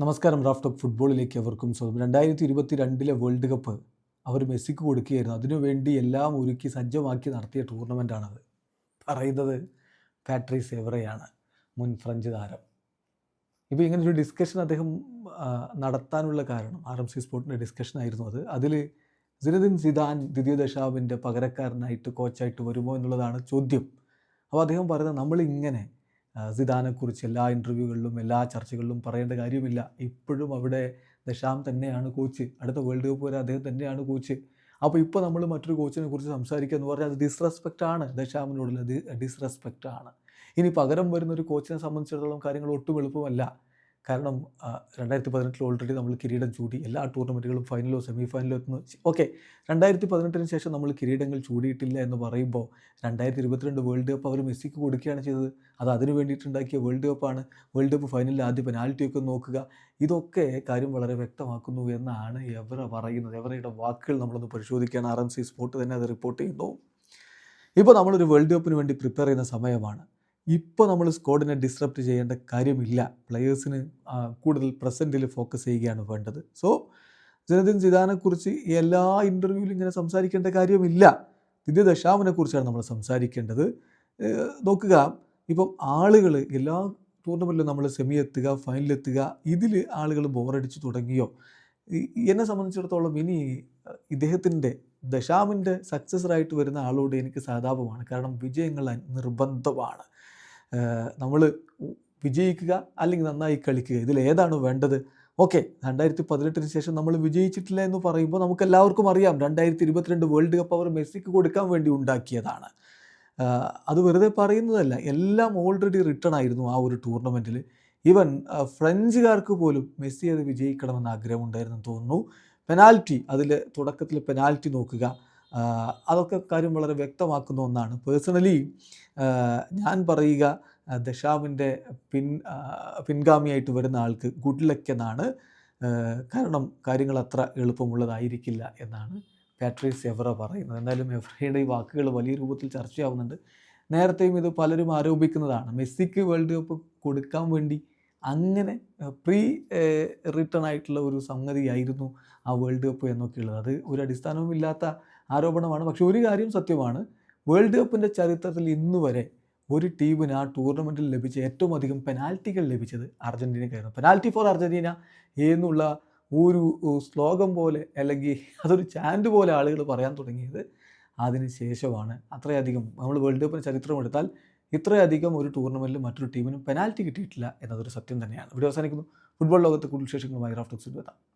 നമസ്കാരം Raf of ഫുട്ബോളിലേക്ക് അവർക്കും സ്വാഗതം. രണ്ടായിരത്തി ഇരുപത്തി രണ്ടിലെ വേൾഡ് കപ്പ് അവർ മെസ്സിക്ക് കൊടുക്കുകയായിരുന്നു. അതിനുവേണ്ടി എല്ലാം ഒരുക്കി സജ്ജമാക്കി നടത്തിയ ടൂർണമെന്റാണത് പറയുന്നത് പാട്രി സേവറയാണ് മുൻ ഫ്രഞ്ച് താരം. ഇപ്പോൾ ഇങ്ങനൊരു ഡിസ്കഷൻ അദ്ദേഹം നടത്താനുള്ള കാരണം ആർ എം സി സ്പോർട്ടിന്റെ ഡിസ്കഷൻ ആയിരുന്നു അത്. അതിൽ സിനദിൻ സിദാൻ ദ്വിതീയ ദശാബിന്റെ പകരക്കാരനായിട്ട് കോച്ചായിട്ട് വരുമോ എന്നുള്ളതാണ് ചോദ്യം. അപ്പോൾ അദ്ദേഹം പറയുന്നത് നമ്മളിങ്ങനെ സിദാനെക്കുറിച്ച് എല്ലാ ഇന്റർവ്യൂകളിലും എല്ലാ ചർച്ചകളിലും പറയേണ്ട കാര്യമില്ല. ഇപ്പോഴും അവിടെ ദശാം തന്നെയാണ് കോച്ച്. അടുത്ത വേൾഡ് കപ്പ് വരെ അദ്ദേഹം തന്നെയാണ് കോച്ച്. അപ്പോൾ ഇപ്പോൾ നമ്മൾ മറ്റൊരു കോച്ചിനെ കുറിച്ച് സംസാരിക്കുക എന്ന് പറഞ്ഞാൽ അത് ഡിസ്റെസ്പെക്റ്റ് ആണ് ദശാമിനോടുള്ള ഡിസ്റെസ്പെക്റ്റ് ആണ്. ഇനി പകരം വരുന്ന ഒരു കോച്ചിനെ സംബന്ധിച്ചിടത്തോളം കാര്യങ്ങൾ ഒട്ടും എളുപ്പമല്ല. കാരണം രണ്ടായിരത്തി പതിനെട്ടിൽ ഓൾറെഡി നമ്മൾ കിരീടം ചൂടി എല്ലാ ടൂർണമെന്റുകളും ഫൈനലോ സെമി ഫൈനലോ എത്തുന്നു. ഓക്കെ രണ്ടായിരത്തി പതിനെട്ടിന് ശേഷം നമ്മൾ കിരീടങ്ങൾ ചൂടിയിട്ടില്ല എന്ന് പറയുമ്പോൾ രണ്ടായിരത്തി ഇരുപത്തിരണ്ട് വേൾഡ് കപ്പ് അവർ മെസ്സിക്ക് കൊടുക്കുകയാണ് ചെയ്തത്. അത് അതിന് വേണ്ടിയിട്ടുണ്ടാക്കിയ വേൾഡ് കപ്പാണ് വേൾഡ് കപ്പ് ഫൈനലിൽ ആദ്യ പെനാൽറ്റിയൊക്കെ നോക്കുക. ഇതൊക്കെ കാര്യം വളരെ വ്യക്തമാക്കുന്നു എന്നാണ് എവറ പറയുന്നത്. എവറയുടെ വാക്കുകൾ നമ്മളൊന്ന് പരിശോധിക്കുകയാണ് ആർ എം സി സ്പോർട്ട് തന്നെ അത് റിപ്പോർട്ട് ചെയ്യുന്നു. ഇപ്പോൾ നമ്മളൊരു വേൾഡ് കപ്പിന് വേണ്ടി പ്രിപ്പയർ ചെയ്യുന്ന സമയമാണ്. ഇപ്പോൾ നമ്മൾ സ്ക്വാഡിനെ ഡിസ്റപ്റ്റ് ചെയ്യേണ്ട കാര്യമില്ല. പ്ലെയേഴ്സിന് കൂടുതൽ പ്രസന്റിൽ ഫോക്കസ് ചെയ്യുകയാണ് വേണ്ടത്. സോ ജനദിൻ സിദാനെക്കുറിച്ച് എല്ലാ ഇന്റർവ്യൂവിലും ഇങ്ങനെ സംസാരിക്കേണ്ട കാര്യമില്ല. ദിദ്യ ദശാമിനെ കുറിച്ചാണ് നമ്മൾ സംസാരിക്കേണ്ടത്. നോക്കുക. ഇപ്പം ആളുകൾ എല്ലാ ടൂർണമെന്റിലും നമ്മൾ സെമി എത്തുക ഫൈനലെത്തുക ഇതിൽ ആളുകൾ ബോറടിച്ച് തുടങ്ങിയോ? എന്നെ സംബന്ധിച്ചിടത്തോളം ഇനി ഇദ്ദേഹത്തിന്റെ ദശാമിന്റെ സക്സസറായിട്ട് വരുന്ന ആളോട് എനിക്ക് സഹതാപമാണ് കാരണം വിജയങ്ങൾ നിർബന്ധമാണ്. നമ്മൾ വിജയിക്കുക അല്ലെങ്കിൽ നന്നായി കളിക്കുക. ഇതിൽ ഏതാണ് വേണ്ടത്? ഓക്കെ രണ്ടായിരത്തി പതിനെട്ടിന് ശേഷം നമ്മൾ വിജയിച്ചിട്ടില്ല എന്ന് പറയുമ്പോൾ നമുക്ക് എല്ലാവർക്കും അറിയാം രണ്ടായിരത്തി ഇരുപത്തിരണ്ട് വേൾഡ് കപ്പ് അവർ മെസ്സിക്ക് കൊടുക്കാൻ വേണ്ടി ഉണ്ടാക്കിയതാണ്. അത് വെറുതെ പറയുന്നതല്ല എല്ലാം ഓൾറെഡി റിട്ടേൺ ആയിരുന്നു ആ ഒരു ടൂർണമെന്റിൽ ഈവൻ ഫ്രഞ്ചുകാർക്ക് പോലും മെസ്സി അത് വിജയിക്കണമെന്ന് ആഗ്രഹമുണ്ടായിരുന്നു തോന്നുന്നു. പെനാൽറ്റി അതിൽ തുടക്കത്തിൽ പെനാൽറ്റി നോക്കുക. അതൊക്കെ കാര്യം വളരെ വ്യക്തമാക്കുന്ന ഒന്നാണ്. പേഴ്സണലി ഞാൻ പറയുക ദശാവിന്റെ പിൻ പിൻഗാമിയായിട്ട് വരുന്ന ആൾക്ക് ഗുഡ് ലക്ക് എന്നാണ്. കാരണം കാര്യങ്ങൾ അത്ര എളുപ്പമുള്ളതായിരിക്കില്ല എന്നാണ് പാട്രീസ് എവറ പറയുന്നത്. എന്തായാലും എവറയുടെ ഈ വാക്കുകൾ വലിയ രൂപത്തിൽ ചർച്ചയാവുന്നുണ്ട്. നേരത്തെയും ഇത് പലരും ആരോപിക്കുന്നതാണ്. മെസ്സിക്ക് വേൾഡ് കപ്പ് കൊടുക്കാൻ വേണ്ടി അങ്ങനെ പ്രീ റിട്ടേൺ ആയിട്ടുള്ള ഒരു സംഗതിയായിരുന്നു ആ വേൾഡ് കപ്പ് എന്നൊക്കെയുള്ളത്. അത് ഒരു അടിസ്ഥാനവും ഇല്ലാത്ത ആരോപണമാണ്. പക്ഷെ ഒരു കാര്യം സത്യമാണ്. വേൾഡ് കപ്പിന്റെ ചരിത്രത്തിൽ ഇന്ന് വരെ ഒരു ടീമിന് ആ ടൂർണമെന്റിൽ ലഭിച്ച ഏറ്റവും അധികം പെനാൽറ്റികൾ ലഭിച്ചത് അർജന്റീനയ്ക്കായിരുന്നു പെനാൽറ്റി ഫോർ അർജന്റീന എന്നുള്ള ഒരു ശ്ലോകം പോലെ അല്ലെങ്കിൽ അതൊരു ചാൻഡ് പോലെ ആളുകൾ പറയാൻ തുടങ്ങിയത് അതിന് ശേഷമാണ്. അത്രയധികം നമ്മൾ വേൾഡ് കപ്പിന്റെ ചരിത്രം എടുത്താൽ ഇത്രയധികം ഒരു ടൂർണമെന്റിൽ മറ്റൊരു ടീമിനും പെനാൽറ്റി കിട്ടിയിട്ടില്ല എന്നതൊരു സത്യം തന്നെയാണ്. ഇവിടെ അവസാനിക്കുന്നു. ഫുട്ബോൾ ലോകത്ത് കൂടുതൽ വിശേഷങ്ങളുമായി റാഫ്റ്റോക്സിൽ എത്താം.